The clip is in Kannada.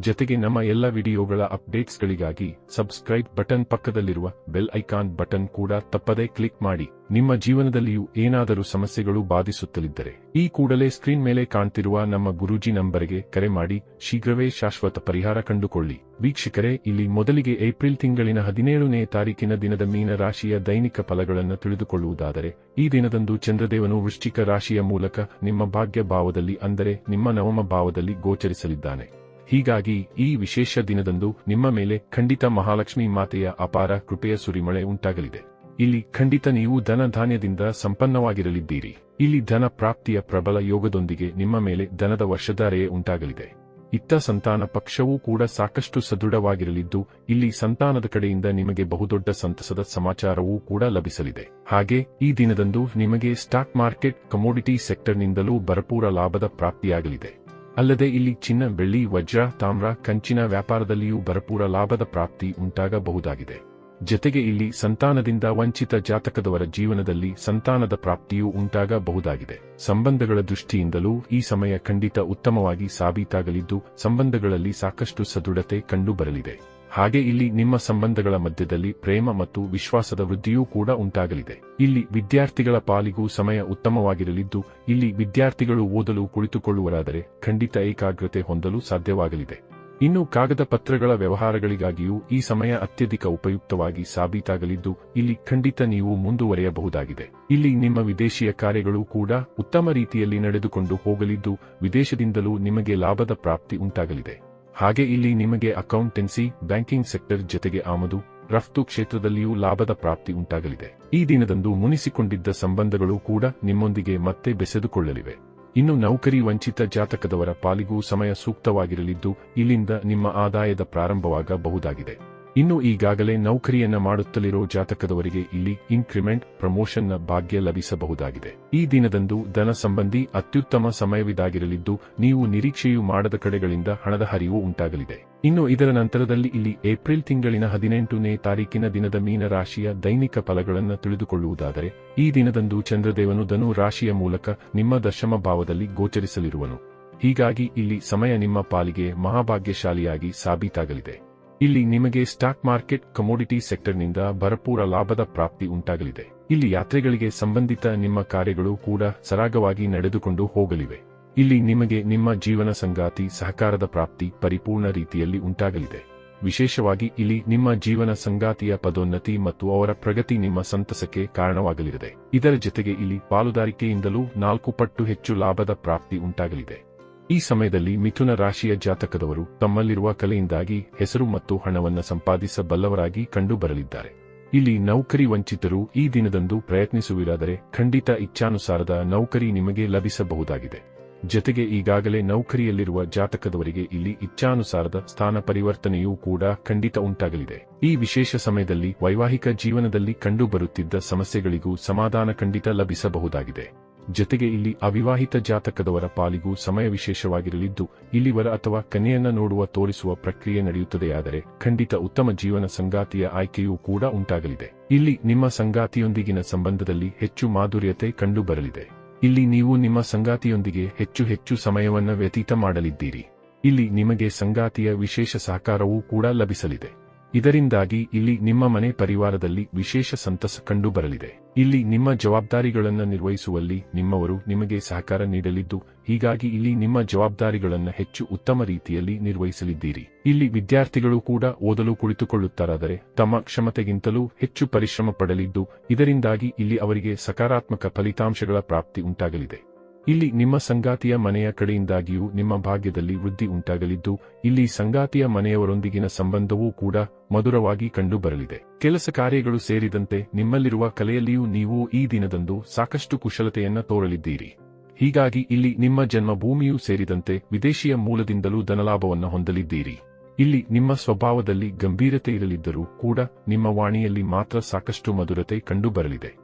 ಜೊತೆಗೆ ನಮ್ಮ ಎಲ್ಲ ವಿಡಿಯೋಗಳ ಅಪ್ಡೇಟ್ಸ್ಗಳಿಗಾಗಿ ಸಬ್ಸ್ಕ್ರೈಬ್ ಬಟನ್ ಪಕ್ಕದಲ್ಲಿರುವ ಬೆಲ್ ಐಕಾನ್ ಬಟನ್ ಕೂಡ ತಪ್ಪದೇ ಕ್ಲಿಕ್ ಮಾಡಿ. ನಿಮ್ಮ ಜೀವನದಲ್ಲಿಯೂ ಏನಾದರೂ ಸಮಸ್ಯೆಗಳು ಬಾಧಿಸುತ್ತಲಿದ್ದರೆ ಈ ಕೂಡಲೇ ಸ್ಕ್ರೀನ್ ಮೇಲೆ ಕಾಣ್ತಿರುವ ನಮ್ಮ ಗುರೂಜಿ ನಂಬರ್ಗೆ ಕರೆ ಮಾಡಿ. ಶೀಘ್ರವೇ ಶಾಶ್ವತ ಪರಿಹಾರ ಕಂಡುಕೊಳ್ಳಿ. ವೀಕ್ಷಕರೇ, ಇಲ್ಲಿ ಮೊದಲಿಗೆ ಏಪ್ರಿಲ್ ತಿಂಗಳಿನ ಹದಿನೇಳನೇ ತಾರೀಕಿನ ದಿನದ ಮೀನ ರಾಶಿಯ ದೈನಿಕ ಫಲಗಳನ್ನು ತಿಳಿದುಕೊಳ್ಳುವುದಾದರೆ, ಈ ದಿನದಂದು ಚಂದ್ರದೇವನು ವೃಶ್ಚಿಕ ರಾಶಿಯ ಮೂಲಕ ನಿಮ್ಮ ಭಾಗ್ಯ ಭಾವದಲ್ಲಿ ಅಂದರೆ ನಿಮ್ಮ ನವಮ ಭಾವದಲ್ಲಿ ಗೋಚರಿಸಲಿದ್ದಾನೆ. ಹೀಗಾಗಿ ಈ ವಿಶೇಷ ದಿನದಂದು ನಿಮ್ಮ ಮೇಲೆ ಖಂಡಿತ ಮಹಾಲಕ್ಷ್ಮಿ ಮಾತೆಯ ಅಪಾರ ಕೃಪೆಯ ಸುರಿಮಳೆ ಉಂಟಾಗಲಿದೆ. ಇಲ್ಲಿ ಖಂಡಿತ ನೀವು ಧನ ಧಾನ್ಯದಿಂದ ಸಂಪನ್ನವಾಗಿರಲಿದ್ದೀರಿ. ಇಲ್ಲಿ ಧನ ಪ್ರಾಪ್ತಿಯ ಪ್ರಬಲ ಯೋಗದೊಂದಿಗೆ ನಿಮ್ಮ ಮೇಲೆ ಧನದ ವರ್ಷಧಾರೆಯೇ ಉಂಟಾಗಲಿದೆ. ಇತ್ತ ಸಂತಾನ ಪಕ್ಷವೂ ಕೂಡ ಸಾಕಷ್ಟು ಸದೃಢವಾಗಿರಲಿದ್ದು, ಇಲ್ಲಿ ಸಂತಾನದ ಕಡೆಯಿಂದ ನಿಮಗೆ ಬಹುದೊಡ್ಡ ಸಂತಸದ ಸಮಾಚಾರವೂ ಕೂಡ ಲಭಿಸಲಿದೆ. ಹಾಗೆ ಈ ದಿನದಂದು ನಿಮಗೆ ಸ್ಟಾಕ್ ಮಾರ್ಕೆಟ್, ಕಮೋಡಿಟಿ ಸೆಕ್ಟರ್ನಿಂದಲೂ ಭರಪೂರ ಲಾಭದ ಪ್ರಾಪ್ತಿಯಾಗಲಿದೆ. ಅಲ್ಲದೆ ಇಲ್ಲಿ ಚಿನ್ನ, ಬೆಳ್ಳಿ, ವಜ್ರ, ತಾಮ್ರ, ಕಂಚಿನ ವ್ಯಾಪಾರದಲ್ಲಿಯೂ ಭರಪೂರ ಲಾಭದ ಪ್ರಾಪ್ತಿ ಉಂಟಾಗಬಹುದಾಗಿದೆ. ಜತೆಗೆ ಇಲ್ಲಿ ಸಂತಾನದಿಂದ ವಂಚಿತ ಜಾತಕದವರ ಜೀವನದಲ್ಲಿ ಸಂತಾನದ ಪ್ರಾಪ್ತಿಯೂ ಉಂಟಾಗಬಹುದಾಗಿದೆ. ಸಂಬಂಧಗಳ ದೃಷ್ಟಿಯಿಂದಲೂ ಈ ಸಮಯ ಖಂಡಿತ ಉತ್ತಮವಾಗಿ ಸಾಬೀತಾಗಲಿದ್ದು, ಸಂಬಂಧಗಳಲ್ಲಿ ಸಾಕಷ್ಟು ಸದೃಢತೆ ಕಂಡುಬರಲಿದೆ. ಹಾಗೆ ಇಲ್ಲಿ ನಿಮ್ಮ ಸಂಬಂಧಗಳ ಮಧ್ಯದಲ್ಲಿ ಪ್ರೇಮ ಮತ್ತು ವಿಶ್ವಾಸದ ವೃದ್ಧಿಯೂ ಕೂಡ ಉಂಟಾಗಲಿದೆ. ಇಲ್ಲಿ ವಿದ್ಯಾರ್ಥಿಗಳ ಪಾಲಿಗೂ ಸಮಯ ಉತ್ತಮವಾಗಿರಲಿದ್ದು, ಇಲ್ಲಿ ವಿದ್ಯಾರ್ಥಿಗಳು ಓದಲು ಕುಳಿತುಕೊಳ್ಳುವರಾದರೆ ಖಂಡಿತ ಏಕಾಗ್ರತೆ ಹೊಂದಲು ಸಾಧ್ಯವಾಗಲಿದೆ. ಇನ್ನು ಕಾಗದ ಪತ್ರಗಳ ವ್ಯವಹಾರಗಳಿಗಾಗಿಯೂ ಈ ಸಮಯ ಅತ್ಯಧಿಕ ಉಪಯುಕ್ತವಾಗಿ ಸಾಬೀತಾಗಲಿದ್ದು, ಇಲ್ಲಿ ಖಂಡಿತ ನೀವು ಮುಂದುವರೆಯಬಹುದಾಗಿದೆ. ಇಲ್ಲಿ ನಿಮ್ಮ ವಿದೇಶಿಯ ಕಾರ್ಯಗಳು ಕೂಡ ಉತ್ತಮ ರೀತಿಯಲ್ಲಿ ನಡೆದುಕೊಂಡು ಹೋಗಲಿದ್ದು, ವಿದೇಶದಿಂದಲೂ ನಿಮಗೆ ಲಾಭದ ಪ್ರಾಪ್ತಿ ಉಂಟಾಗಲಿದೆ. ಹಾಗೆ ಇಲ್ಲಿ ನಿಮಗೆ ಅಕೌಂಟೆನ್ಸಿ, ಬ್ಯಾಂಕಿಂಗ್ ಸೆಕ್ಟರ್ ಜೊತೆಗೆ ಆಮದು, ರಫ್ತು ಕ್ಷೇತ್ರದಲ್ಲಿಯೂ ಲಾಭದ ಪ್ರಾಪ್ತಿ ಉಂಟಾಗಲಿದೆ. ಈ ದಿನದಂದು ಮುನಿಸಿಕೊಂಡಿದ್ದ ಸಂಬಂಧಗಳು ಕೂಡ ನಿಮ್ಮೊಂದಿಗೆ ಮತ್ತೆ ಬೆಸೆದುಕೊಳ್ಳಲಿವೆ. ಇನ್ನು ನೌಕರಿ ವಂಚಿತ ಜಾತಕದವರ ಪಾಲಿಗೂ ಸಮಯ ಸೂಕ್ತವಾಗಿರಲಿದ್ದು, ಇಲ್ಲಿಂದ ನಿಮ್ಮ ಆದಾಯದ ಪ್ರಾರಂಭವಾಗಬಹುದಾಗಿದೆ. ಇನ್ನು ಈಗಾಗಲೇ ನೌಕರಿಯನ್ನ ಮಾಡುತ್ತಲಿರೋ ಜಾತಕದವರಿಗೆ ಇಲ್ಲಿ ಇನ್ಕ್ರಿಮೆಂಟ್ ಪ್ರಮೋಷನ್ನ ಭಾಗ್ಯ ಲಭಿಸಬಹುದಾಗಿದೆ. ಈ ದಿನದಂದು ಧನ ಸಂಬಂಧಿ ಅತ್ಯುತ್ತಮ ಸಮಯವಿದಾಗಿರಲಿದ್ದು, ನೀವು ನಿರೀಕ್ಷೆಯು ಮಾಡದ ಕಡೆಗಳಿಂದ ಹಣದ ಹರಿವು ಉಂಟಾಗಲಿದೆ. ಇನ್ನು ಇದರ ನಂತರದಲ್ಲಿ ಇಲ್ಲಿ ಏಪ್ರಿಲ್ ತಿಂಗಳಿನ ಹದಿನೆಂಟನೇ ತಾರೀಕಿನ ದಿನದ ಮೀನ ರಾಶಿಯ ದೈನಿಕ ಫಲಗಳನ್ನು ತಿಳಿದುಕೊಳ್ಳುವುದಾದರೆ, ಈ ದಿನದಂದು ಚಂದ್ರದೇವನು ಧನು ರಾಶಿಯ ಮೂಲಕ ನಿಮ್ಮ ದಶಮ ಭಾವದಲ್ಲಿ ಗೋಚರಿಸಲಿರುವನು. ಹೀಗಾಗಿ ಇಲ್ಲಿ ಸಮಯ ನಿಮ್ಮ ಪಾಲಿಗೆ ಮಹಾಭಾಗ್ಯಶಾಲಿಯಾಗಿ ಸಾಬೀತಾಗಲಿದೆ. ಇಲ್ಲಿ ನಿಮಗೆ ಸ್ಟಾಕ್ ಮಾರ್ಕೆಟ್ ಕಮೋಡಿಟಿ ಸೆಕ್ಟರ್ನಿಂದ ಭರಪೂರ ಲಾಭದ ಪ್ರಾಪ್ತಿ ಉಂಟಾಗಲಿದೆ. ಇಲ್ಲಿ ಯಾತ್ರೆಗಳಿಗೆ ಸಂಬಂಧಿತ ನಿಮ್ಮ ಕಾರ್ಯಗಳು ಕೂಡ ಸರಾಗವಾಗಿ ನಡೆದುಕೊಂಡು ಹೋಗಲಿವೆ. ಇಲ್ಲಿ ನಿಮಗೆ ನಿಮ್ಮ ಜೀವನ ಸಂಗಾತಿ ಸಹಕಾರದ ಪ್ರಾಪ್ತಿ ಪರಿಪೂರ್ಣ ರೀತಿಯಲ್ಲಿ ಉಂಟಾಗಲಿದೆ. ವಿಶೇಷವಾಗಿ ಇಲ್ಲಿ ನಿಮ್ಮ ಜೀವನ ಸಂಗಾತಿಯ ಪದೋನ್ನತಿ ಮತ್ತು ಅವರ ಪ್ರಗತಿ ನಿಮ್ಮ ಸಂತಸಕ್ಕೆ ಕಾರಣವಾಗಲಿದೆ. ಇದರ ಜೊತೆಗೆ ಇಲ್ಲಿ ಪಾಲುದಾರಿಕೆಯಿಂದಲೂ ನಾಲ್ಕು ಪಟ್ಟು ಹೆಚ್ಚು ಲಾಭದ ಪ್ರಾಪ್ತಿ ಉಂಟಾಗಲಿದೆ. ಈ ಸಮಯದಲ್ಲಿ ಮಿಥುನ ರಾಶಿಯ ಜಾತಕದವರು ತಮ್ಮಲ್ಲಿರುವ ಕಲೆಯಿಂದಾಗಿ ಹೆಸರು ಮತ್ತು ಹಣವನ್ನು ಸಂಪಾದಿಸಬಲ್ಲವರಾಗಿ ಕಂಡುಬರಲಿದ್ದಾರೆ. ಇಲ್ಲಿ ನೌಕರಿ ವಂಚಿತರು ಈ ದಿನದಂದು ಪ್ರಯತ್ನಿಸುವಿರಾದರೆ ಖಂಡಿತ ಇಚ್ಛಾನುಸಾರದ ನೌಕರಿ ನಿಮಗೆ ಲಭಿಸಬಹುದಾಗಿದೆ. ಜತೆಗೆ ಈಗಾಗಲೇ ನೌಕರಿಯಲ್ಲಿರುವ ಜಾತಕದವರಿಗೆ ಇಲ್ಲಿ ಇಚ್ಛಾನುಸಾರದ ಸ್ಥಾನ ಪರಿವರ್ತನೆಯೂ ಕೂಡ ಖಂಡಿತ ಉಂಟಾಗಲಿದೆ. ಈ ವಿಶೇಷ ಸಮಯದಲ್ಲಿ ವೈವಾಹಿಕ ಜೀವನದಲ್ಲಿ ಕಂಡುಬರುತ್ತಿದ್ದ ಸಮಸ್ಯೆಗಳಿಗೂ ಸಮಾಧಾನ ಖಂಡಿತ ಲಭಿಸಬಹುದಾಗಿದೆ. ಜೊತೆಗೆ ಇಲ್ಲಿ ಅವಿವಾಹಿತ ಜಾತಕದವರ ಪಾಲಿಗೂ ಸಮಯ ವಿಶೇಷವಾಗಿರಲಿದ್ದು ಇಲ್ಲಿ ವರ ಅಥವಾ ಕನ್ಯೆಯನ್ನ ನೋಡುವ ತೋರಿಸುವ ಪ್ರಕ್ರಿಯೆ ನಡೆಯುತ್ತದೆಯಾದರೆ ಖಂಡಿತ ಉತ್ತಮ ಜೀವನ ಸಂಗಾತಿಯ ಆಯ್ಕೆಯೂ ಕೂಡ ಉಂಟಾಗಲಿದೆ. ಇಲ್ಲಿ ನಿಮ್ಮ ಸಂಗಾತಿಯೊಂದಿಗಿನ ಸಂಬಂಧದಲ್ಲಿ ಹೆಚ್ಚು ಮಾಧುರ್ಯತೆ ಕಂಡುಬರಲಿದೆ. ಇಲ್ಲಿ ನೀವು ನಿಮ್ಮ ಸಂಗಾತಿಯೊಂದಿಗೆ ಹೆಚ್ಚು ಹೆಚ್ಚು ಸಮಯವನ್ನು ವ್ಯತೀತ ಮಾಡಲಿದ್ದೀರಿ. ಇಲ್ಲಿ ನಿಮಗೆ ಸಂಗಾತಿಯ ವಿಶೇಷ ಸಹಕಾರವೂ ಕೂಡ ಲಭಿಸಲಿದೆ. ಇದರಿಂದಾಗಿ ಇಲ್ಲಿ ನಿಮ್ಮ ಮನೆ ಪರಿವಾರದಲ್ಲಿ ವಿಶೇಷ ಸಂತಸ ಕಂಡುಬರಲಿದೆ. ಇಲ್ಲಿ ನಿಮ್ಮ ಜವಾಬ್ದಾರಿಗಳನ್ನು ನಿರ್ವಹಿಸುವಲ್ಲಿ ನಿಮ್ಮವರು ನಿಮಗೆ ಸಹಕಾರ ನೀಡಲಿದ್ದು, ಹೀಗಾಗಿ ಇಲ್ಲಿ ನಿಮ್ಮ ಜವಾಬ್ದಾರಿಗಳನ್ನು ಹೆಚ್ಚು ಉತ್ತಮ ರೀತಿಯಲ್ಲಿ ನಿರ್ವಹಿಸಲಿದ್ದೀರಿ. ಇಲ್ಲಿ ವಿದ್ಯಾರ್ಥಿಗಳು ಕೂಡ ಓದಲು ಕುಳಿತುಕೊಳ್ಳುತ್ತಾರಾದರೆ ತಮ್ಮ ಕ್ಷಮತೆಗಿಂತಲೂ ಹೆಚ್ಚು ಪರಿಶ್ರಮ ಪಡಲಿದ್ದು, ಇದರಿಂದಾಗಿ ಇಲ್ಲಿ ಅವರಿಗೆ ಸಕಾರಾತ್ಮಕ ಫಲಿತಾಂಶಗಳ ಪ್ರಾಪ್ತಿ ಉಂಟಾಗಲಿದೆ. ಇಲ್ಲಿ ನಿಮ್ಮ ಸಂಗಾತಿಯ ಮನೆಯ ಕಡೆಯಿಂದಾಗಿಯೂ ನಿಮ್ಮ ಭಾಗ್ಯದಲ್ಲಿ ವೃದ್ಧಿ ಉಂಟಾಗಲಿದ್ದು, ಇಲ್ಲಿ ಸಂಗಾತಿಯ ಮನೆಯವರೊಂದಿಗಿನ ಸಂಬಂಧವೂ ಕೂಡ ಮಧುರವಾಗಿ ಕಂಡುಬರಲಿದೆ. ಕೆಲಸ ಕಾರ್ಯಗಳು ಸೇರಿದಂತೆ ನಿಮ್ಮಲ್ಲಿರುವ ಕಲೆಯಲ್ಲಿಯೂ ನೀವು ಈ ದಿನದಂದು ಸಾಕಷ್ಟು ಕುಶಲತೆಯನ್ನ ತೋರಲಿದ್ದೀರಿ. ಹೀಗಾಗಿ ಇಲ್ಲಿ ನಿಮ್ಮ ಜನ್ಮಭೂಮಿಯೂ ಸೇರಿದಂತೆ ವಿದೇಶಿಯ ಮೂಲದಿಂದಲೂ ಧನಲಾಭವನ್ನು ಹೊಂದಲಿದ್ದೀರಿ. ಇಲ್ಲಿ ನಿಮ್ಮ ಸ್ವಭಾವದಲ್ಲಿ ಗಂಭೀರತೆ ಇರಲಿದ್ದರೂ ಕೂಡ ನಿಮ್ಮ ವಾಣಿಯಲ್ಲಿ ಮಾತ್ರ ಸಾಕಷ್ಟು ಮಧುರತೆ ಕಂಡುಬರಲಿದೆ.